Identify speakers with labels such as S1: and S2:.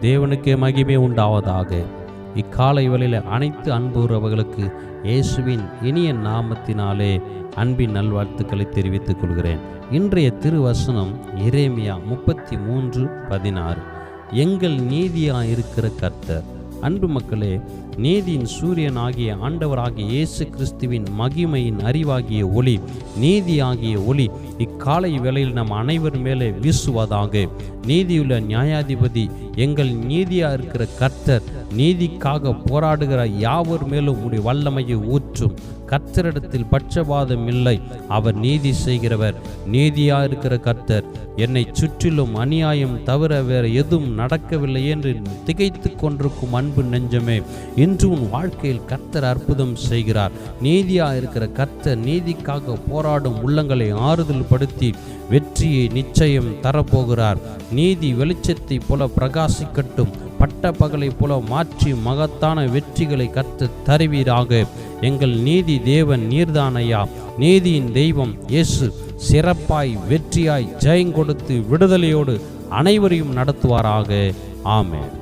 S1: தேவனுக்கே மகிமை உண்டாவதாக. இக்காலை வேளையில் அனைத்து அன்பு உறவுகளுக்கு இயேசுவின் இனிய நாமத்தினாலே அன்பின் நல்வாழ்த்துக்களை தெரிவித்துக் கொள்கிறேன். இன்றைய திருவசனம் இரேமியா முப்பத்தி மூன்று பதினாறு. எங்கள் நீதியாக இருக்கிற கர்த்தர் அன்பு மக்களே நீதியின் சூரியனாகிய ஆண்டவராகிய இயேசு கிறிஸ்துவின் மகிமையின் அறிவாகிய ஒளி நீதியாகிய ஒளி இக்காலை வேளையில் நம் அனைவர் மேலே வீசுவதாக. நீதியுள்ள நியாயாதிபதி எங்கள் நீதியாக இருக்கிற கர்த்தர் நீதிக்காக போராடுகிற யாவர் மேலும் உடைய வல்லமையை ஊற்றும்? கர்த்தரிடத்தில் பட்சபாதம் இல்லை. அவர் நீதி செய்கிறவர். நீதியா இருக்கிற கர்த்தர். என்னை சுற்றிலும் அநியாயம் தவிர வேற எதுவும் நடக்கவில்லை என்று திகைத்து கொண்டிருக்கும் அன்பு நெஞ்சமே. இன்று உன் வாழ்க்கையில் கர்த்தர் அற்புதம் செய்கிறார். நீதியா இருக்கிற கர்த்தர் நீதிக்காக போராடும் உள்ளங்களை ஆறுதல் படுத்தி வெற்றியை நிச்சயம் தரப்போகிறார். நீதி வெளிச்சத்தை போல பிரகாசிக்கட்டும். பட்ட பகலை போல மாற்றி மகத்தான வெற்றிகளை கற்று தருவீராக. எங்கள் நீதி தேவன் நீர்தானையா? நீதியின் தெய்வம் இயேசு சிறப்பாய் வெற்றியாய் ஜெயம் கொடுத்து விடுதலையோடு அனைவரையும் நடத்துவாராக. ஆமேன்.